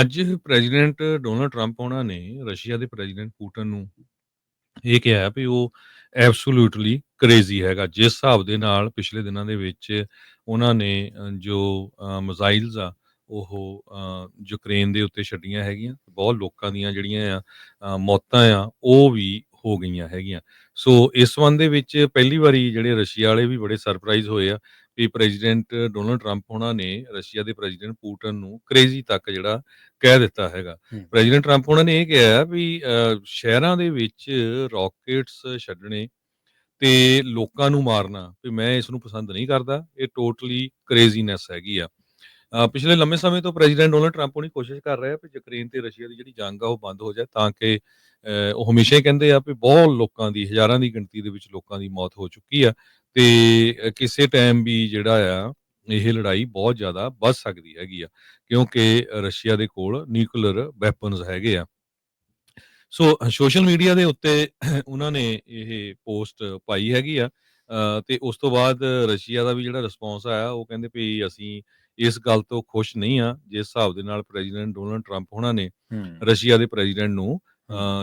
ਅੱਜ president Donald Trump ਉਹਨਾਂ ਨੇ ਰਸ਼ੀਆ ਦੇ ਪ੍ਰੈਜ਼ੀਡੈਂਟ ਪੂਟਨ ਨੂੰ ਇਹ ਕਿਹਾ ਵੀ ਉਹ ਐਬਸੋਲੂਟਲੀ ਕ੍ਰੇਜ਼ੀ ਹੈਗਾ। ਜਿਸ ਹਿਸਾਬ ਦੇ ਨਾਲ ਪਿਛਲੇ ਦਿਨਾਂ ਦੇ ਵਿੱਚ ਉਹਨਾਂ ਨੇ ਜੋ ਮਿਜ਼ਾਈਲਸ ਆ, ਉਹ ਯੂਕਰੇਨ ਦੇ ਉੱਤੇ ਛੱਡੀਆਂ ਹੈਗੀਆਂ। ਬਹੁਤ ਲੋਕਾਂ ਦੀਆਂ ਜਿਹੜੀਆਂ ਆ ਮੌਤਾਂ ਆ, ਉਹ ਵੀ ਹੋ ਗਈਆਂ ਹੈਗੀਆਂ। ਸੋ ਇਸ ਸੰਬੰਧ ਦੇ ਵਿੱਚ ਪਹਿਲੀ ਵਾਰੀ ਜਿਹੜੇ ਰਸ਼ੀਆ ਵਾਲੇ ਵੀ ਬੜੇ ਸਰਪ੍ਰਾਈਜ਼ ਹੋਏ ਆ ਵੀ ਪ੍ਰੈਜ਼ੀਡੈਂਟ ਡੋਨਲਡ ਟਰੰਪ ਉਹਨਾਂ ਨੇ ਰਸ਼ੀਆ ਦੇ ਪ੍ਰੈਜ਼ੀਡੈਂਟ ਪੁਟਿਨ ਨੂੰ ਕ੍ਰੇਜ਼ੀ ਤੱਕ ਜਿਹੜਾ ਕਹਿ ਦਿੱਤਾ ਹੈਗਾ। ਪ੍ਰੈਜ਼ੀਡੈਂਟ ਟਰੰਪ ਉਹਨਾਂ ਨੇ ਇਹ ਕਿਹਾ ਵੀ ਸ਼ਹਿਰਾਂ ਦੇ ਵਿੱਚ ਰਾਕੇਟਸ ਛੱਡਣੇ ਤੇ ਲੋਕਾਂ ਨੂੰ ਮਾਰਨਾ ਵੀ ਮੈਂ ਇਸ ਨੂੰ ਪਸੰਦ ਨਹੀਂ ਕਰਦਾ ਇਹ ਟੋਟਲੀ ਕ੍ਰੇਜ਼ੀਨੈਸ ਹੈਗੀ ਆ। ਪਿਛਲੇ ਲੰਮੇ ਸਮੇਂ ਤੋਂ ਪ੍ਰੈਜ਼ੀਡੈਂਟ ਡੋਨਲਡ ਟਰੰਪ ਉਹਨੀ ਕੋਸ਼ਿਸ਼ ਕਰ ਰਿਹਾ ਵੀ ਯੂਕਰੇਨ ਤੇ ਰਸ਼ੀਆ ਦੀ ਜਿਹੜੀ ਜੰਗ ਆ ਉਹ ਬੰਦ ਹੋ ਜਾਏ ਤਾਂ ਕਿ ਉਹ ਹਮੇਸ਼ਾ ਹੀ ਕਹਿੰਦੇ ਆ ਵੀ ਬਹੁਤ ਲੋਕਾਂ ਦੀ ਹਜ਼ਾਰਾਂ ਦੀ ਗਿਣਤੀ ਦੇ ਵਿੱਚ ਲੋਕਾਂ ਦੀ ਮੌਤ ਹੋ ਚੁੱਕੀ ਆ। ਤੇ ਕਿਸੇ ਟਾਈਮ ਵੀ ਜਿਹੜਾ ਆ ਇਹ ਲੜਾਈ ਬਹੁਤ ਜ਼ਿਆਦਾ ਵੱਧ ਸਕਦੀ ਹੈਗੀ ਆ ਕਿਉਂਕਿ ਰਸ਼ੀਆ ਦੇ ਕੋਲ ਨਿਊਕਲੀਅਰ ਵੈਪਨਸ ਹੈਗੇ ਆ। ਸੋ ਸੋਸ਼ਲ ਮੀਡੀਆ ਦੇ ਉੱਤੇ ਉਹਨਾਂ ਨੇ ਇਹ ਪੋਸਟ ਪਾਈ ਹੈਗੀ ਆ ਤੇ ਉਸ ਤੋਂ ਬਾਅਦ ਰਸ਼ੀਆ ਦਾ ਵੀ ਜਿਹੜਾ ਰਿਸਪੌਂਸ ਆਇਆ ਉਹ ਕਹਿੰਦੇ ਵੀ ਅਸੀਂ ਇਸ ਗੱਲ ਤੋਂ ਖੁਸ਼ ਨਹੀਂ ਆ ਜਿਸ ਹਿਸਾਬ ਦੇ ਨਾਲ ਪ੍ਰੈਜ਼ੀਡੈਂਟ ਡੋਨਲਡ ਟਰੰਪ ਉਹਨਾਂ ਨੇ ਰਸ਼ੀਆ ਦੇ ਪ੍ਰੈਜ਼ੀਡੈਂਟ ਨੂੰ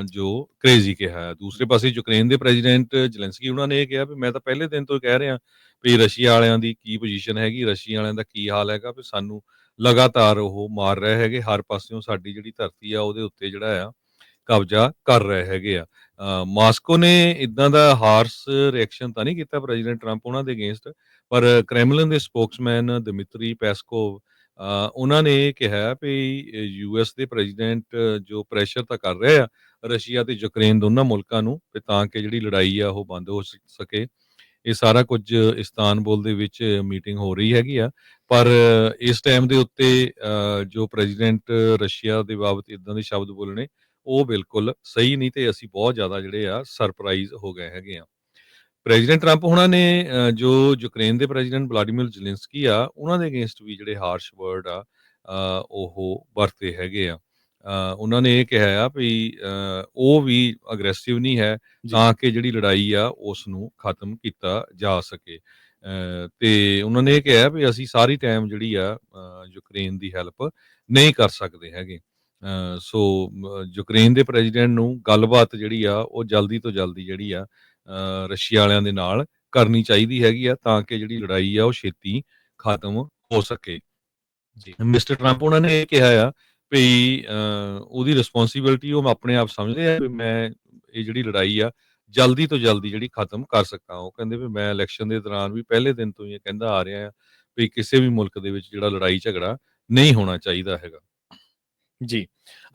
ਜੋ ਕ੍ਰੇਜ਼ੀ ਕਿਹਾ। ਹੈ ਦੂਸਰੇ ਪਾਸੇ ਯੂਕਰੇਨ ਦੇ ਪ੍ਰੈਜ਼ੀਡੈਂਟ ਜ਼ੈਲੈਂਸਕੀ ਉਹਨਾਂ ਨੇ ਇਹ ਕਿਹਾ ਵੀ ਮੈਂ ਤਾਂ ਪਹਿਲੇ ਦਿਨ ਤੋਂ ਹੀ ਕਹਿ ਰਿਹਾ ਵੀ ਰਸ਼ੀਆ ਵਾਲਿਆਂ ਦੀ ਕੀ ਪੋਜੀਸ਼ਨ ਹੈਗੀ ਰਸ਼ੀਆ ਵਾਲਿਆਂ ਦਾ ਕੀ ਹਾਲ ਹੈਗਾ ਵੀ ਸਾਨੂੰ ਲਗਾਤਾਰ ਉਹ ਮਾਰ ਰਹੇ ਹੈਗੇ ਹਰ ਪਾਸਿਓਂ ਸਾਡੀ ਜਿਹੜੀ ਧਰਤੀ ਆ ਉਹਦੇ ਉੱਤੇ ਜਿਹੜਾ ਆ ਕਬਜ਼ਾ ਕਰ ਰਹੇ ਹੈਗੇ ਆ। ਅ, ਮਾਸਕੋ ਨੇ ਇਦਾਂ ਦਾ ਹਾਰਸ ਰਿਐਕਸ਼ਨ ਤਾਂ ਨਹੀਂ ਕੀਤਾ ਪ੍ਰੈਜ਼ੀਡੈਂਟ ਟਰੰਪ ਉਹਨਾਂ ਦੇ ਅਗੇਂਸਟ ਪਰ ਕ੍ਰੈਮਲਿਨ ਦੇ ਸਪੋਕਸਮੈਨ ਦਿਮਿਤਰੀ ਪੈਸਕੋਵ ਉਹਨਾਂ ਨੇ ਕਿਹਾ ਵੀ ਯੂਐਸ ਦੇ ਪ੍ਰੈਜ਼ੀਡੈਂਟ ਜੋ ਪ੍ਰੈਸ਼ਰ ਤਾਂ ਕਰ ਰਹੇ ਆ, ਰਸ਼ੀਆ ਤੇ ਯੂਕਰੇਨ ਦੋਨਾਂ ਮੁਲਕਾਂ ਨੂੰ, ਵੀ ਤਾਂ ਕਿ ਜਿਹੜੀ ਲੜਾਈ ਆ ਉਹ ਬੰਦ ਹੋ ਸਕੇ। ਇਹ ਸਾਰਾ ਕੁਝ ਇਸਤਾਨਬੁਲ ਦੇ ਵਿੱਚ ਮੀਟਿੰਗ ਹੋ ਰਹੀ ਹੈਗੀ ਆ। ਪਰ ਇਸ ਟਾਈਮ ਦੇ ਉੱਤੇ ਜੋ ਪ੍ਰੈਜ਼ੀਡੈਂਟ ਰਸ਼ੀਆ ਦੇ ਬਾਬਤ ਇਦਾਂ ਦੇ ਸ਼ਬਦ ਬੋਲਣੇ, ਉਹ ਬਿਲਕੁਲ ਸਹੀ ਨਹੀਂ ਤੇ ਅਸੀਂ ਬਹੁਤ ਜ਼ਿਆਦਾ ਜਿਹੜੇ ਆ ਸਰਪ੍ਰਾਈਜ਼ ਹੋ ਗਏ ਹੈਗੇ ਆ। ਪ੍ਰੈਜ਼ੀਡੈਂਟ ਟਰੰਪ ਉਹਨਾਂ ਨੇ ਜੋ ਯੂਕਰੇਨ ਦੇ ਪ੍ਰੈਜ਼ੀਡੈਂਟ ਵਲਾਡੀਮੀਰ ਜ਼ੈਲੈਂਸਕੀ ਆ ਉਹਨਾਂ ਦੇ ਅਗੇਂਸਟ ਵੀ ਜਿਹੜੇ ਹਾਰਸ਼ ਵਰਡ ਆ ਉਹ ਵਰਤੇ ਹੈਗੇ ਆ। ਉਹਨਾਂ ਨੇ ਇਹ ਕਿਹਾ ਆ ਵੀ ਉਹ ਵੀ ਅਗਰੈਸਿਵ ਨਹੀਂ ਹੈ। ਤਾਂ ਕਿ ਜਿਹੜੀ ਲੜਾਈ ਆ ਉਸ ਨੂੰ ਖਤਮ ਕੀਤਾ ਜਾ ਸਕੇ। ਤੇ ਉਹਨਾਂ ਨੇ ਇਹ ਕਿਹਾ ਵੀ ਅਸੀਂ ਸਾਰੀ ਟਾਈਮ ਜਿਹੜੀ ਆ ਯੂਕਰੇਨ ਦੀ ਹੈਲਪ ਨਹੀਂ ਕਰ ਸਕਦੇ ਹੈਗੇ। ਸੋ ਯੂਕਰੇਨ ਦੇ ਪ੍ਰੈਜ਼ੀਡੈਂਟ ਨੂੰ ਗੱਲਬਾਤ ਜਿਹੜੀ ਆ ਉਹ ਜਲਦੀ ਤੋਂ ਜਲਦੀ ਜਿਹੜੀ ਆ ਰਸ਼ੀਆ ਵਾਲਿਆਂ ਦੇ ਨਾਲ ਕਰਨੀ ਚਾਹੀਦੀ ਹੈਗੀ ਆ ਤਾਂ ਕਿ ਜਿਹੜੀ ਲੜਾਈ ਆ ਉਹ ਛੇਤੀ ਖਤਮ ਹੋ ਸਕੇ। ਜੀ। ਮਿਸਟਰ ਟਰੰਪ ਉਹਨਾਂ ਨੇ ਇਹ ਕਿਹਾ ਆ ਵੀ ਉਹਦੀ ਰਿਸਪੌਂਸਿਬਿਲਟੀ ਉਹ ਆਪਣੇ ਆਪ ਸਮਝਦੇ ਆ ਵੀ ਮੈਂ ਇਹ ਜਿਹੜੀ ਲੜਾਈ ਆ ਜਲਦੀ ਤੋਂ ਜਲਦੀ ਜਿਹੜੀ ਖਤਮ ਕਰ ਸਕਾਂ। ਉਹ ਕਹਿੰਦੇ ਵੀ ਮੈਂ ਇਲੈਕਸ਼ਨ ਦੇ ਦੌਰਾਨ ਵੀ ਪਹਿਲੇ ਦਿਨ ਤੋਂ ਹੀ ਇਹ ਕਹਿੰਦਾ ਆ ਰਿਹਾ ਆ ਵੀ ਕਿਸੇ ਵੀ ਮੁਲਕ ਦੇ ਵਿੱਚ ਜਿਹੜਾ ਲੜਾਈ ਝਗੜਾ ਨਹੀਂ ਹੋਣਾ ਚਾਹੀਦਾ ਹੈਗਾ। ਜੀ।